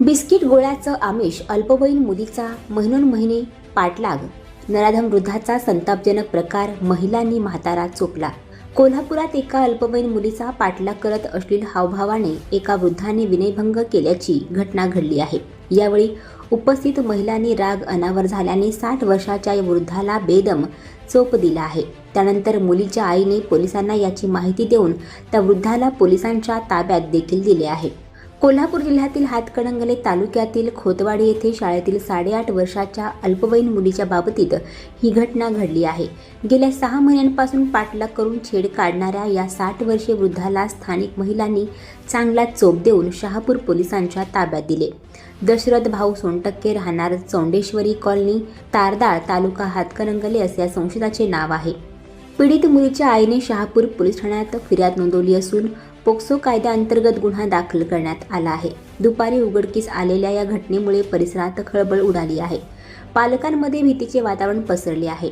Biscuit गोळ्याचं आमिष अल्पवयीन मुलीचा महिनोन महिने पाठलाग. नराधम वृद्धाचा संतापजनक प्रकार महिलांनी म्हातारा चोपला. कोल्हापुरात एका अल्पवयीन मुलीचा पाठलाग करत अश्लील हावभावाने एका वृद्धाने विनयभंग केल्याची घटना घडली आहे. यावेळी उपस्थित महिलांनी राग अनावर झाल्याने साठ वर्षाच्या या वृद्धाला बेदम चोप दिला आहे. त्यानंतर मुलीच्या आईने पोलिसांना याची माहिती देऊन त्या वृद्धाला पोलिसांच्या ताब्यात देखील दिले आहे. कोल्हापूर जिल्ह्यातील हातकणंगले तालुक्यातील खोतवाडी येथे शाळेतील साडेआठ वर्षाच्या अल्पवयीन मुलीच्या बाबतीत ही घटना घडली आहे. गेल्या सहा महिन्यांपासून पाठलाग करून छेड काढणाऱ्या या साठ वर्षीय वृद्धाला स्थानिक महिलांनी चांगला चोप देऊन शहापूर पोलिसांच्या ताब्यात दिले. दशरथ भाऊ सोनटक्के राहणार चौंडेश्वरी कॉलनी तारदाळ तालुका हातकणंगले असे या संशयाचे नाव आहे. पीडित मुलीच्या आईने शहापूर पोलीस ठाण्यात फिर्याद नोंदवली असून पोक्सो कायद्याअंतर्गत गुन्हा दाखल करण्यात आला आहे. दुपारी उघडकीस आलेल्या या घटनेमुळे परिसरात खळबळ उडाली आहे. पालकांमध्ये भीतीचे वातावरण पसरले आहे.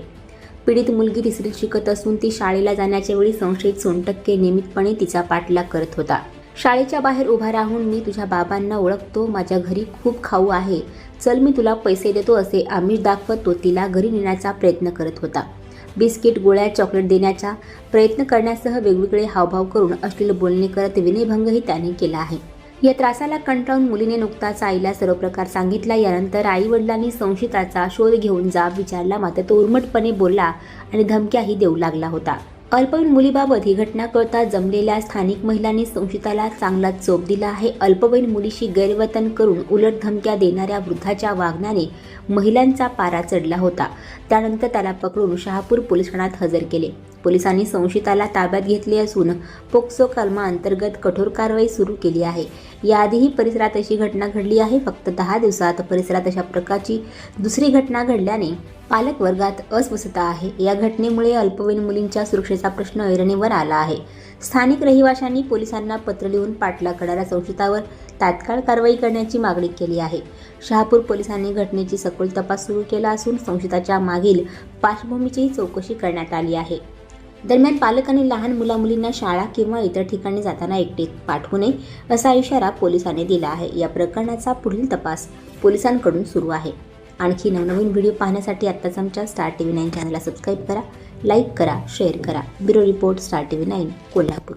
पीडित मुलगी तिसरीत शिकत असून ती शाळेला जाण्याच्या वेळी संशयित सोनटक्के नियमितपणे तिचा पाठलाग करत होता. शाळेच्या बाहेर उभा राहून मी तुझ्या बाबांना ओळखतो माझ्या घरी खूप खाऊ आहे. चल मी तुला पैसे देतो असे आमिष दाखवत तो तिला घरी नेण्याचा प्रयत्न करत होता. बिस्किट गोळ्या चॉकलेट देण्याचा प्रयत्न करण्यासह वेगवेगळे हावभाव करून अश्लील बोलणे करत विनयभंगही त्याने केला आहे. या त्रासाला कंटाळून मुलीने नुकताच आईला सर्व प्रकार सांगितला. यानंतर आई वडिलांनी संशयिताचा शोध घेऊन जाब विचारला. मात्र तो उर्मटपणे बोलला आणि धमक्याही देऊ लागला होता. अल्पवयीन मुलीबाबत ही घटना कळता जमलेल्या स्थानिक महिलांनी संशयिताला चांगला चोप दिला आहे. अल्पवयीन मुलीशी गैरवर्तन करून उलट धमक्या देणाऱ्या वृद्धाच्या वागण्याने महिलांचा पारा चढला होता. त्यानंतर त्याला पकडून शहापूर पोलीस ठाण्यात हजर केले. पोलिसांनी संशयिताला ताब्यात घेतले असून पोक्सो कलमा अंतर्गत कठोर कारवाई सुरू केली आहे. याआधीही परिसरात अशी घटना घडली आहे. फक्त दहा दिवसात परिसरात अशा प्रकारची दुसरी घटना घडल्याने पालक वर्गात अस्वस्थता आहे. या घटनेमुळे अल्पवयीन मुलींच्या सुरक्षेचा प्रश्न ऐरणीवर आला आहे. स्थानिक रहिवाशांनी पोलिसांना पत्र लिहून पाटला करणाऱ्या संशयितावर तात्काळ कारवाई करण्याची मागणी केली आहे. शहापूर पोलिसांनी घटनेची सखोल तपास सुरू केला असून संशयिताच्या मागील पार्श्वभूमीचीही चौकशी करण्यात आली आहे. दरम्यान पालकांनी लहान मुलामुलींना शाळा किंवा इतर ठिकाणी जाताना एकटे पाठवू नये असा इशारा पोलिसांनी दिला आहे. या प्रकरणाचा पुढील तपास पोलिसांकडून सुरू आहे. आणखी नवनवीन व्हिडिओ पाहण्यासाठी आत्ताच आमच्या स्टार टी व्ही नाईन चॅनलला सबस्क्राईब करा लाईक करा शेअर करा. Bureau report Star T V nine Kolhapur.